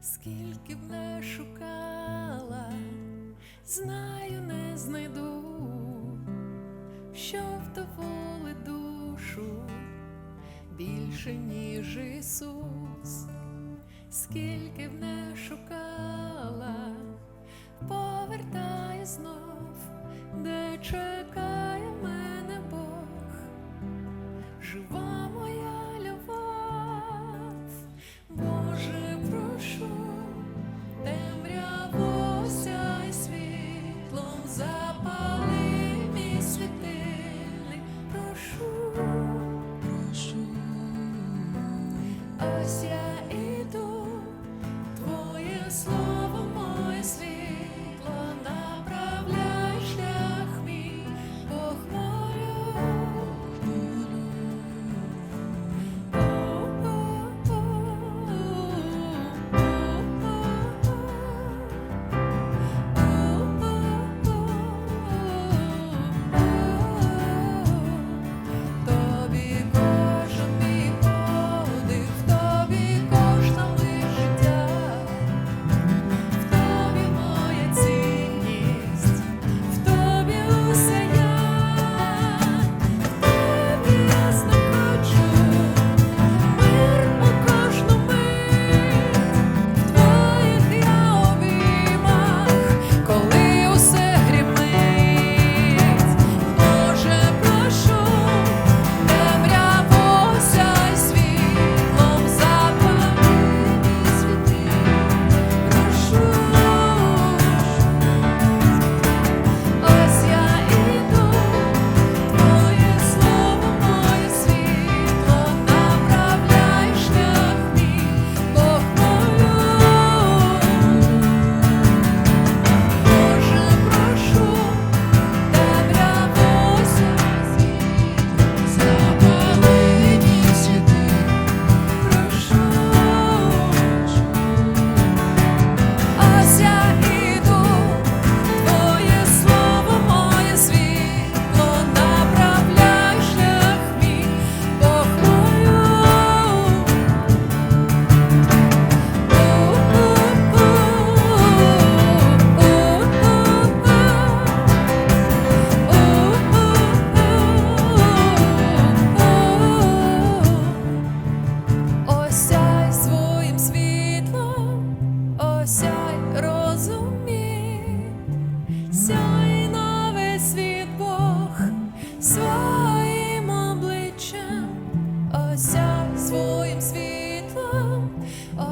скільки б не шукала, знаю, не знайду, що вдоволи душу більше, ніж Ісус, скільки б не шукала, повертай знов, де чекає мене Бог. Жива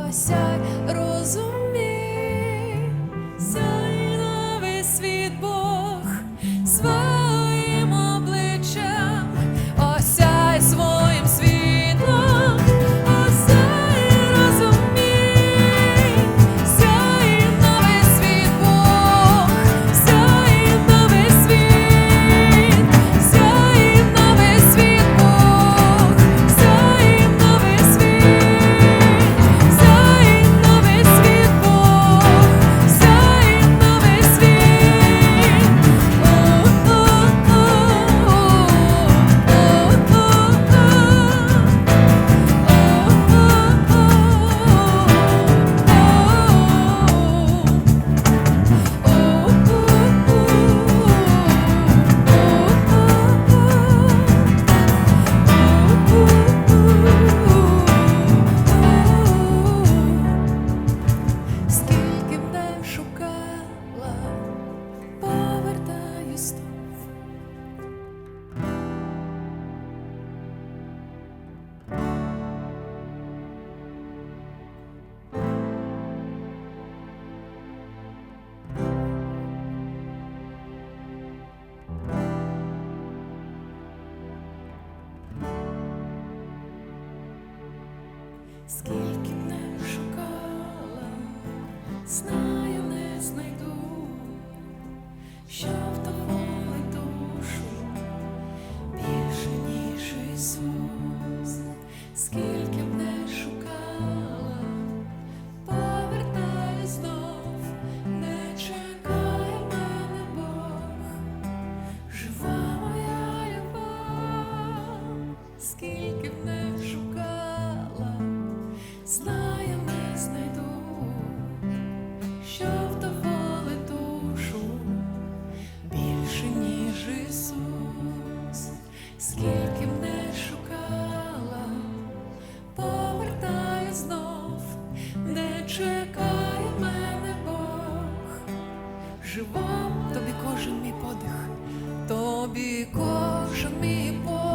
осяй розум. кожен мій подих, тобі кожен мій подих.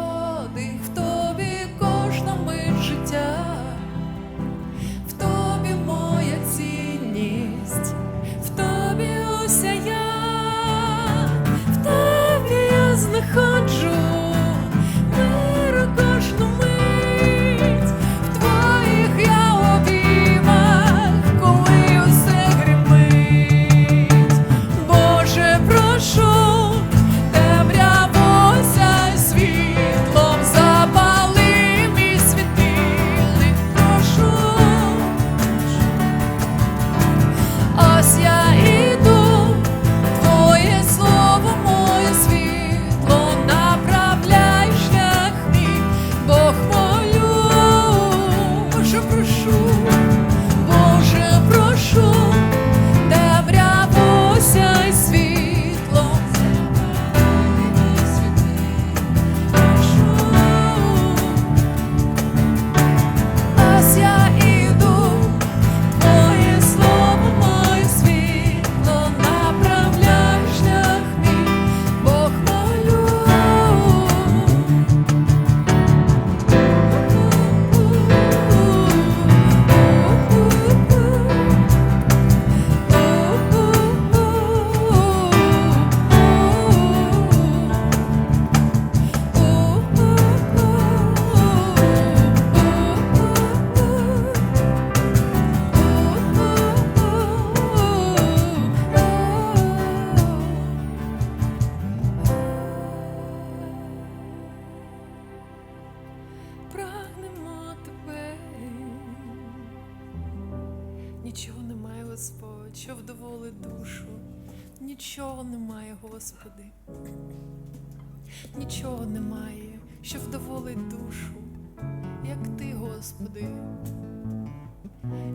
Господи.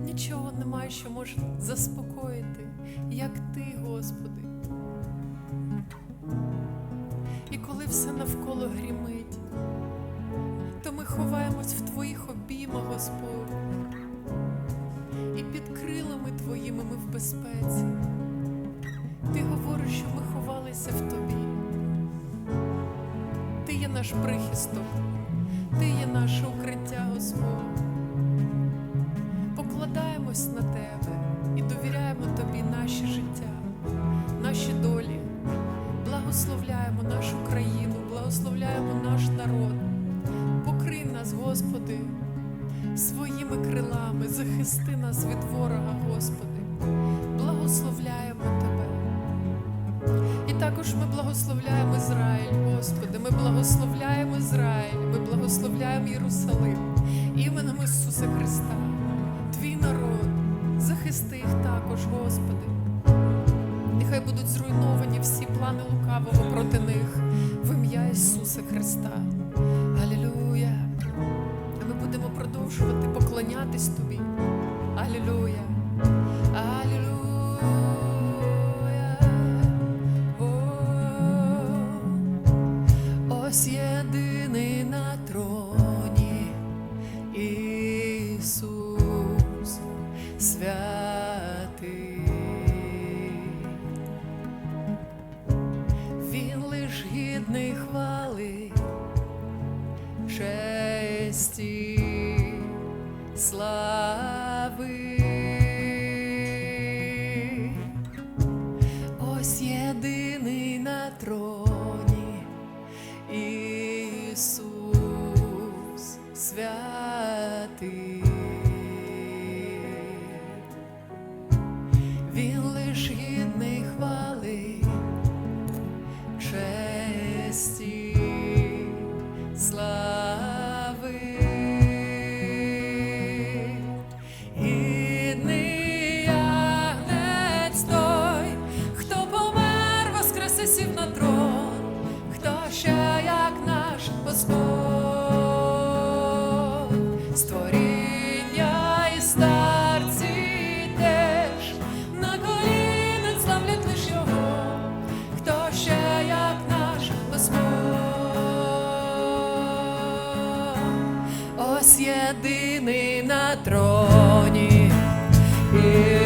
Нічого немає, що може заспокоїти, як Ти, Господи. І коли все навколо грімить, то ми ховаємось в Твоїх обіймах, Господь. І під крилами Твоїми ми в безпеці. Ти говориш, що ми ховалися в Тобі. Ти є наш прихисток, Ти є наше укриття, Господь. Покладаємось на Тебе і довіряємо Тобі наші життя, наші долі. Благословляємо нашу країну, благословляємо наш народ. Покрий нас, Господи, своїми крилами, захисти нас від ворога, Господи. Благословляємо Тебе. І також ми благословляємо Ізраїль, Господи. Ми благословляємо Ізраїль, ми благословляємо Єрусалим іменем Ісуса Христа. Твій народ, захисти їх також, Господи. Нехай будуть зруйновані всі плани лукавого проти них в ім'я Ісуса Христа. Алілюя! А ми будемо продовжувати поклонятись Тобі. Алілюя! Алілуя. slow. Ісус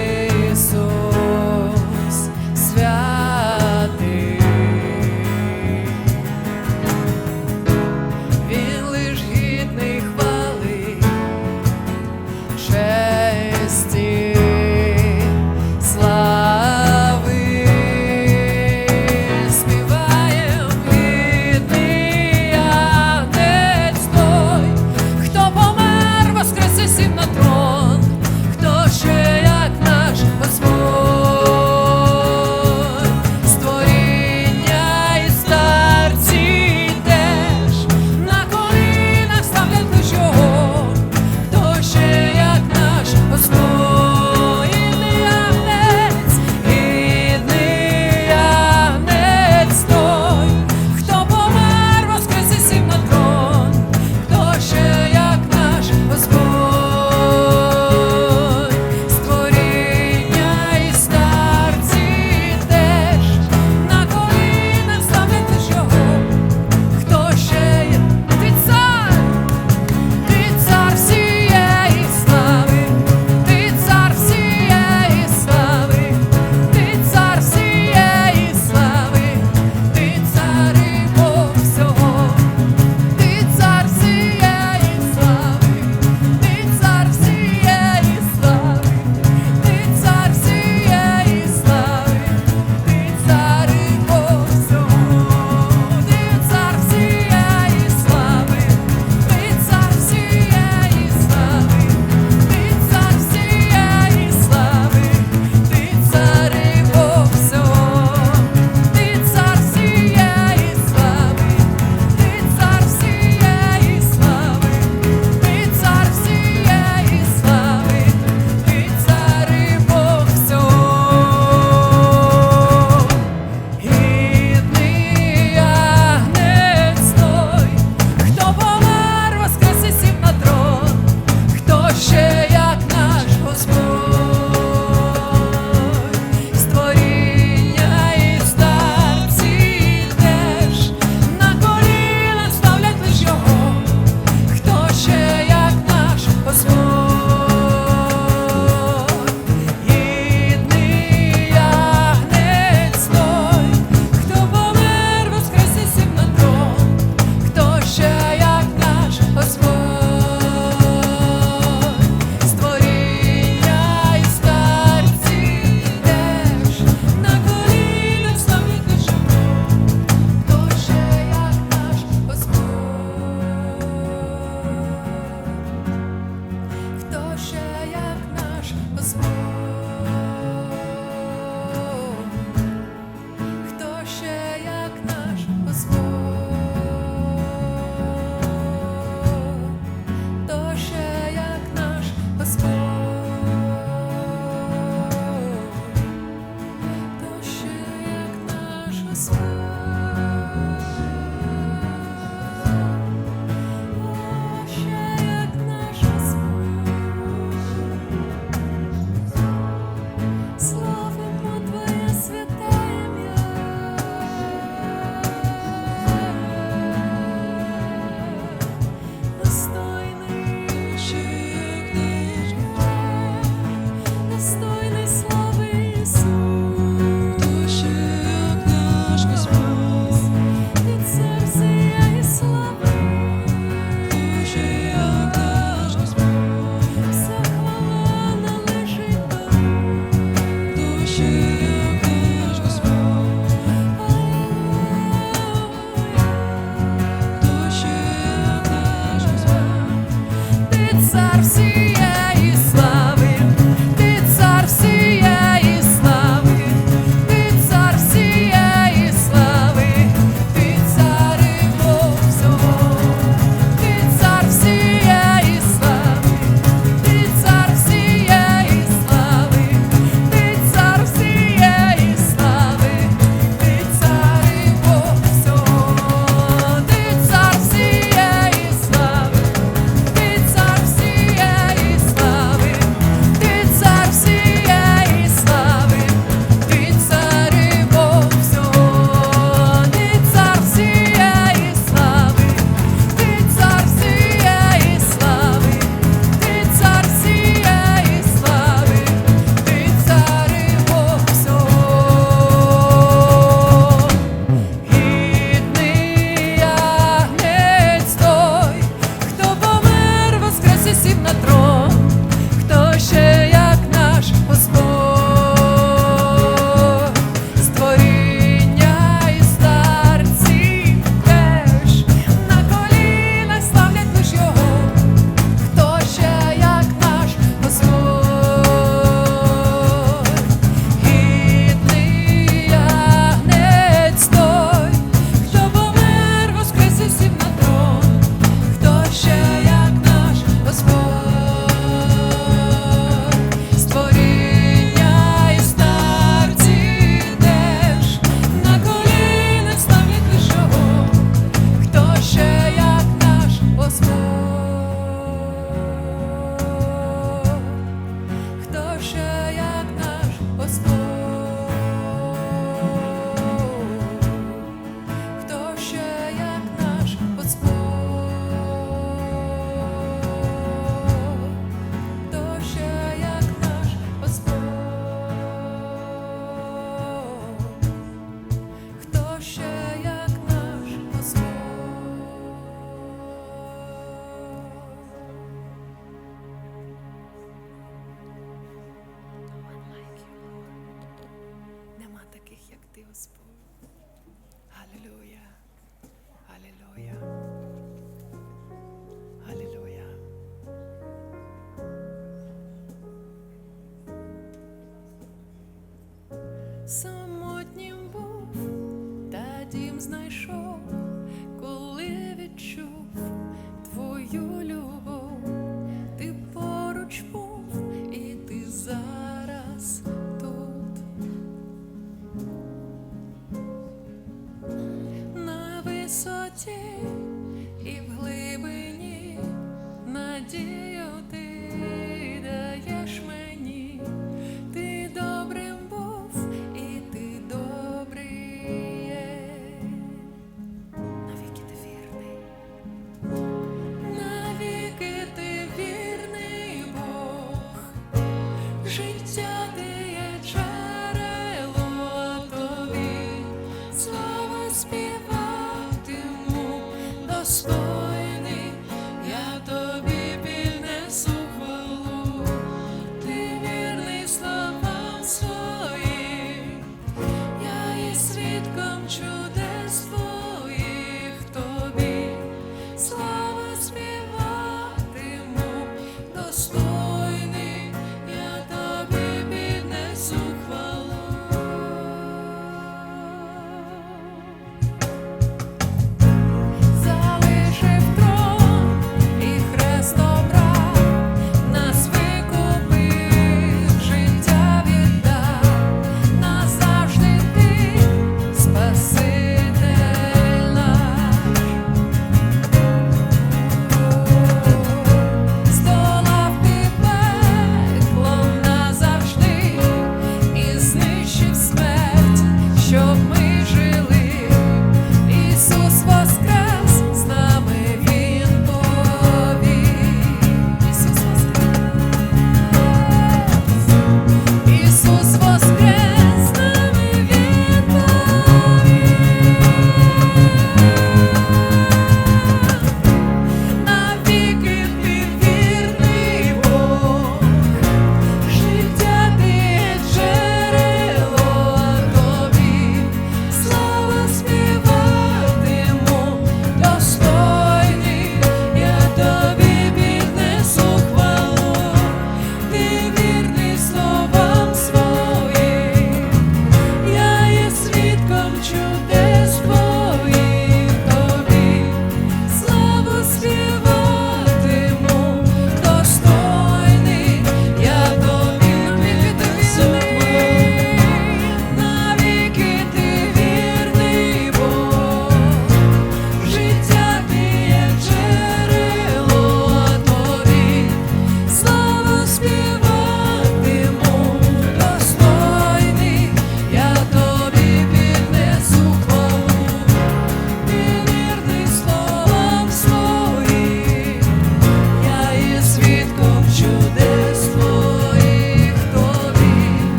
ти.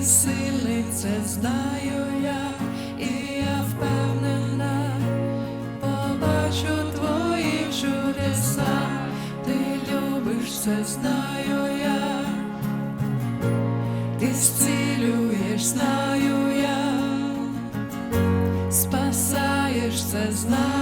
ти це знаю я, і я впевнена, побачу твої чудеса, ти любиш, це знаю я, ти зцілюєш, знаю я, спасаєш, це знаю.